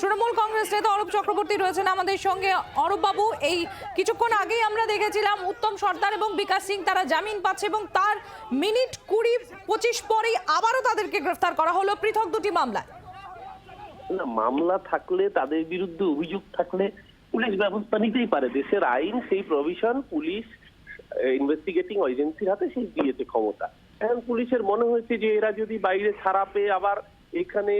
তৃণমূল কংগ্রেস নেতা অরূপ চক্রবর্তী রয়েছেন আমাদের সঙ্গে। অরূপ বাবু, এই কিছুক্ষণ আগেই আমরা দেখেছিলাম উত্তম সর্দার এবং বিকাশ সিং তারা জামিন পাচ্ছে এবং তার মিনিট কুড়ি পঁচিশ পরেই আবারও তাদেরকে গ্রেফতার করা হলো পৃথক দুটি মামলায়। না, মামলা থাকলে, তাদের বিরুদ্ধে অভিযোগ থাকলে পুলিশ ব্যবস্থা নিতেই পারে। দেশের আইন, সেই প্রভিশন পুলিশ ইনভেস্টিগেটিং এজেন্সির হাতে সেই দিয়েছে ক্ষমতা। এখন পুলিশের মনে হয়েছে যে, এরা যদি বাইরে ছাড়া পেয়ে আবার এখানে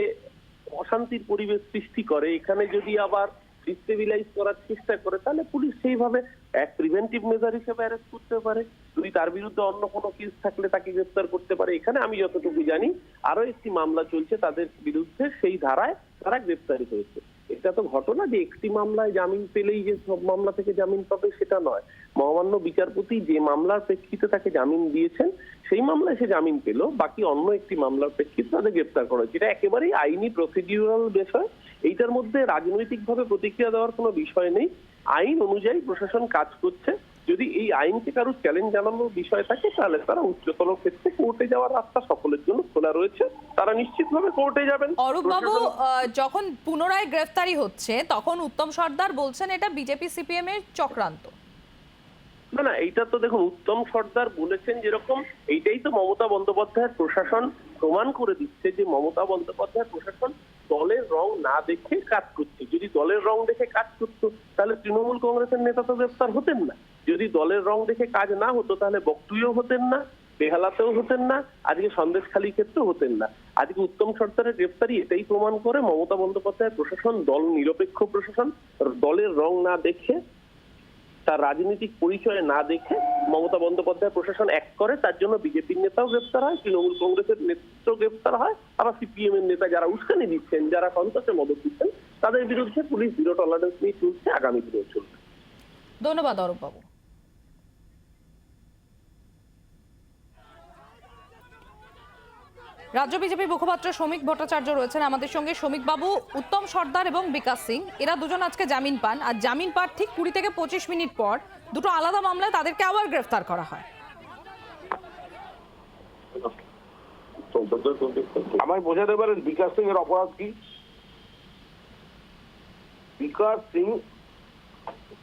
অশান্তির পরিবেশ সৃষ্টি করে। এখানে যদি আবার ডিস্টেবিলাইজ করার চেষ্টা করে, তাহলে পুলিশ সেইভাবে এক প্রিভেন্টিভ মেজার হিসেবে অ্যারেস্ট করতে পারে। দুই তার বিরুদ্ধে অন্য কোনো কেস থাকলে তাকে গ্রেফতার করতে পারে। এখানে আমি যতটুকু জানি আরও একটি মামলা চলছে তাদের বিরুদ্ধে। সেই ধারায় তারা গ্রেফতারি হয়েছে। এটা তো ঘটনা যে একটি মামলায় জামিন পেলেই যে সব মামলা থেকে জামিন পাবে সেটা নয়। মহামান্য বিচারপতি যে মামলার প্রেক্ষিতে তাকে জামিন দিয়েছেন, সেই মামলায় সে জামিন পেল। বাকি অন্য একটি মামলার প্রেক্ষিতে তাদের গ্রেপ্তার করা হয়েছে। এটা একেবারেই আইনি প্রসিডিউরাল বিষয়। এইটার মধ্যে রাজনৈতিকভাবে প্রতিক্রিয়া দেওয়ার কোনো বিষয় নেই। আইন অনুযায়ী প্রশাসন কাজ করছে। যদি এই আইনকে কারও চ্যালেঞ্জ জানানোর বিষয় থাকে তাহলে তারা উচ্চতর ক্ষেত্রে কোর্টে যাওয়ার রাস্তা সকলের জন্য খোলা রয়েছে। তারা নিশ্চিতভাবে কোর্টে যাবেন। অরূপ বাবু যখন পুনরায় গ্রেফতারি হচ্ছে তখন উত্তম সর্দার বলছেন এটা বিজেপি সিপিএম এর চক্রান্ত। না না এইটা তো দেখুন উত্তম সর্দার বলেছেন যেরকম এইটাই তো মমতা বন্দ্যোপাধ্যায়ের প্রশাসন প্রমাণ করে দিচ্ছে যে মমতা বন্দ্যোপাধ্যায়ের প্রশাসন দলের রং না দেখে কাজ করছে। যদি দলের রং দেখে কাজ করতো তাহলে তৃণমূল কংগ্রেসের নেতা তো গ্রেফতার হতেন না। যদি দলের রং দেখে কাজ না হতো, তাহলে বক্তুইও হতেন না, বেহালাতেও হতেন না, আজকে সন্দেশখালী ক্ষেত্রেও হতেন না। আজকে উত্তম সর্দারের গ্রেফতারি এটাই প্রমাণ করে মমতা বন্দ্যোপাধ্যায়ের প্রশাসন, দল নিরপেক্ষ প্রশাসন, দলের রং না দেখে, তার রাজনৈতিক পরিচয় না দেখে মমতা বন্দ্যোপাধ্যায় প্রশাসন এক করে, তার জন্য বিজেপির নেতাও গ্রেপ্তার হয়, তৃণমূল কংগ্রেসের নেতৃত্ব গ্রেপ্তার হয়, আবার সিপিএম এর নেতা যারা উস্কানি দিচ্ছেন, যারা সন্ত্রাসে মদত দিচ্ছেন, তাদের বিরুদ্ধে পুলিশ জিরো টলারেন্স নিয়ে চলছে, আগামী দিনেও চলবে। ধন্যবাদ অরূপ বাবু রাজ্য বিজেপি মুখপাত্র শ্রমিক ভট্টাচার্য রয়েছেন আমাদের সঙ্গে। শ্রমিক বাবু উত্তম সর্দার এবং বিকাশ সিং, এরা দুজন আজকে জামিন পান। আর জামিন পার ঠিক কুড়ি থেকে পঁচিশ মিনিট পর দুটো আলাদা মামলায় তাদেরকে আবার গ্রেফতার করা হয়। আমায় বোঝাতে পারেন বিকাশ সিং এর অপরাধ কি? বিকাশ সিং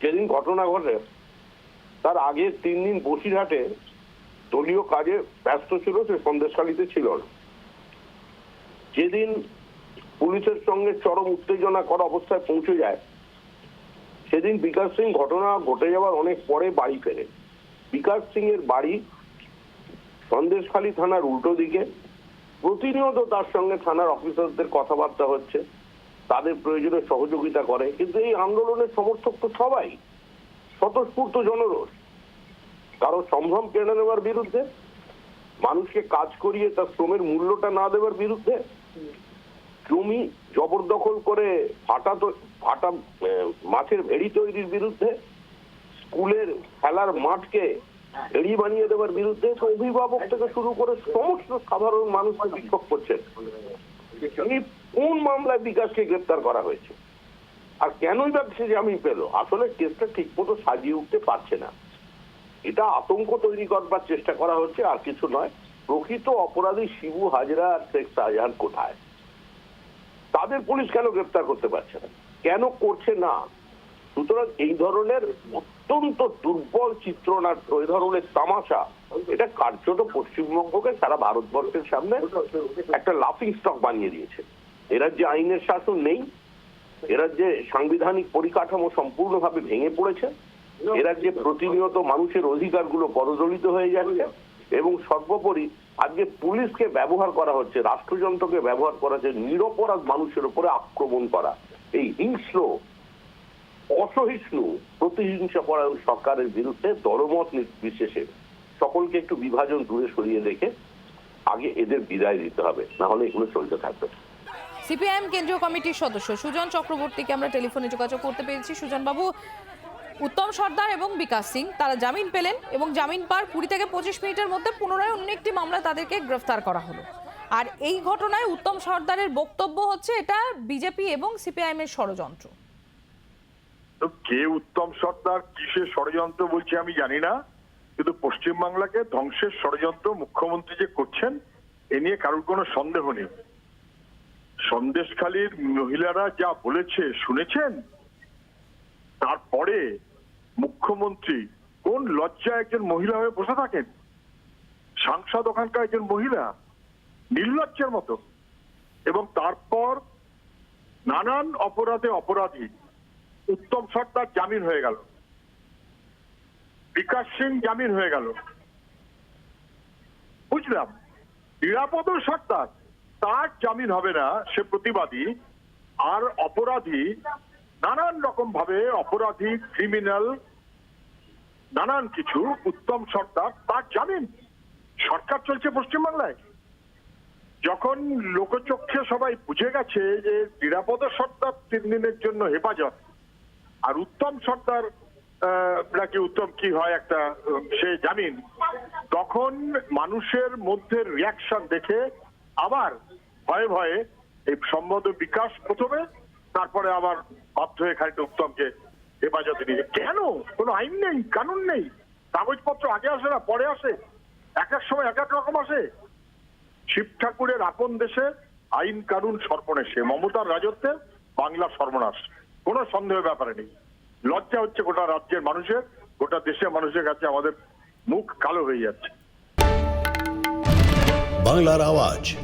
যেদিন ঘটনা ঘটে, তার আগে তিন দিন বসিরহাটে দলীয় কাজে ব্যস্ত ছিল, সে সন্দেশখালীতে ছিল না। যেদিন পুলিশের সঙ্গে চরম উত্তেজনা করা অবস্থায় পৌঁছে যায়, সেদিন বিকাশ সিং ঘটনা ঘটে যাওয়ার অনেক পরে বাড়ি ফেরে। বিকাশ সিং এর বাড়ি সন্দেশখালী থানার উল্টো দিকে। প্রতিনিয়ত তার সঙ্গে থানার অফিসারদের কথাবার্তা হচ্ছে, তাদের প্রয়োজনে সহযোগিতা করে, কিন্তু এই আন্দোলনের সমর্থক তো সবাই। স্বতঃস্ফূর্ত জনরোষ। কারও সম্ভ্রম কেড়ে নেওয়ার বিরুদ্ধে, মানুষকে কাজ করিয়ে তার শ্রমের মূল্যটা না দেওয়ার বিরুদ্ধে জমি জবরদখল করে ফাটা ফাটা মাছের ভেড়ি তৈরির বিরুদ্ধে, স্কুলের খেলার মাঠকে ভেড়ি বানিয়ে দেওয়ার বিরুদ্ধে অভিভাবক থেকে শুরু করে সমস্ত সাধারণ মানুষকে বিক্ষোভ করছেন। এই কোন মামলায় বিকাশকে গ্রেপ্তার করা হয়েছে? আর কেনই বা সে জামিন পেল? আসলে কেসটা ঠিক মতো সাজিয়ে উঠতে পারছে না। এটা আতঙ্ক তৈরি করবার চেষ্টা করা হচ্ছে, আর কিছু নয়। প্রকৃত অপরাধী শিবু, হাজরা আর শেখ শাহজাহান কোথায়? তাদের পুলিশ কেন গ্রেপ্তার করতে পারছে না? কেন করছে না? সুতরাং এই ধরনের অত্যন্ত দুর্বল চিত্রনাট্য, এই ধরনের তামাশা, এটা কার্যত পশ্চিমবঙ্গকে সারা ভারতবর্ষের সামনে একটা লাফিং স্টক বানিয়ে দিয়েছে। এরা যে আইনের শাসন নেই এরা যে সাংবিধানিক পরিকাঠামো সম্পূর্ণভাবে ভেঙে পড়েছে এরা যে প্রতিনিয়ত মানুষের অধিকারগুলো পদদলিত হয়ে যাচ্ছে এবং সর্বোপরি আজকে পুলিশকে ব্যবহার করা হচ্ছে, রাষ্ট্রযন্ত্রকে ব্যবহার করা হচ্ছে, নিরপরাধ মানুষের উপরে আক্রমণ করা। এই হিংস্র, অসহিষ্ণু প্রতিহিংসা পরায়ণ সরকারের বিরুদ্ধে দলমত নির্বিশেষে সকলকে একটু বিভাজন দূরে সরিয়ে রেখে আগে এদের বিদায় দিতে হবে, না হলে এগুলো চলতে থাকবে সিপিআইএম কেন্দ্রীয় কমিটির সদস্য সুজন চক্রবর্তীকে আমরা টেলিফোনে যোগাযোগ করতে পেরেছি। সুজন বাবু উত্তম সর্দার এবং বিকাশ সিং, তারা জামিন পেলেন এবং জামিন পার কুড়ি থেকে পঁচিশ মিনিটের মধ্যে পুনরায় অন্য একটি মামলায় তাদেরকে গ্রেফতার করা হলো। আর এই ঘটনায় উত্তম সর্দারের বক্তব্য হচ্ছে এটা বিজেপি এবং সিপিআইএম এর ষড়যন্ত্র কে উত্তম সর্দার, কিসের ষড়যন্ত্র বলছে আমি জানি না, কিন্তু পশ্চিমবাংলাকে ধ্বংসের ষড়যন্ত্র মুখ্যমন্ত্রী যে করছেন, এ নিয়ে কারোর কোনো সন্দেহ নেই। সন্দেশখালীর মহিলারা যা বলেছে, শুনেছেন? তারপরে মুখ্যমন্ত্রী কোন লজ্জা একজন মহিলা হয়ে বসে থাকেন? সাংসদ ওখানকার একজন মহিলা, নির্লজ্জের মতো। এবং তারপর নানান অপরাধে অপরাধী। উত্তম সর্দার জামিন হয়ে গেল। বিকাশ সিং জামিন হয়ে গেল। বুঝলাম, নিরাপদ সর্দার, তার জামিন হবে না সে প্রতিবাদী, আর অপরাধী নানান রকম ভাবে অপরাধী ক্রিমিনাল নানান কিছু উত্তম সর্দার তার জামিন। সরকার চলছে পশ্চিমবাংলায়। যখন লোকচক্ষে সবাই বুঝে গেছে যে নিরাপদ সর্দার তিন দিনের জন্য হেফাজত, আর উত্তম সর্দার নাকি উত্তম কি হয় একটা সে জামিন, তখন মানুষের মধ্যে রিয়াকশন দেখে আবার ভয়ে ভয়ে এই সম্বন্ধ বিকাশ প্রথমে তারপরে আবার বাধ্য হয়ে খানিকটা উত্তমকে হেফাজতে নিয়ে। কেন? কোনো আইন নেই, কানুন নেই। কাগজপত্র আগে আসে না, পরে আসে। এক এক সময় এক এক রকম আসে। শিব ঠাকুরের আপন দেশে আইন, কানুন সর্বনেশে মমতার রাজত্বে বাংলা সর্বনাশ। কোনো সন্দেহের ব্যাপারে নেই। লজ্জা হচ্ছে গোটা রাজ্যের মানুষের, গোটা দেশের মানুষের কাছে আমাদের মুখ কালো হয়ে যাচ্ছে। বাংলার আওয়াজ,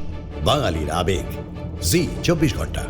বাঙালির আবেগ। জি, চব্বিশ ঘণ্টা।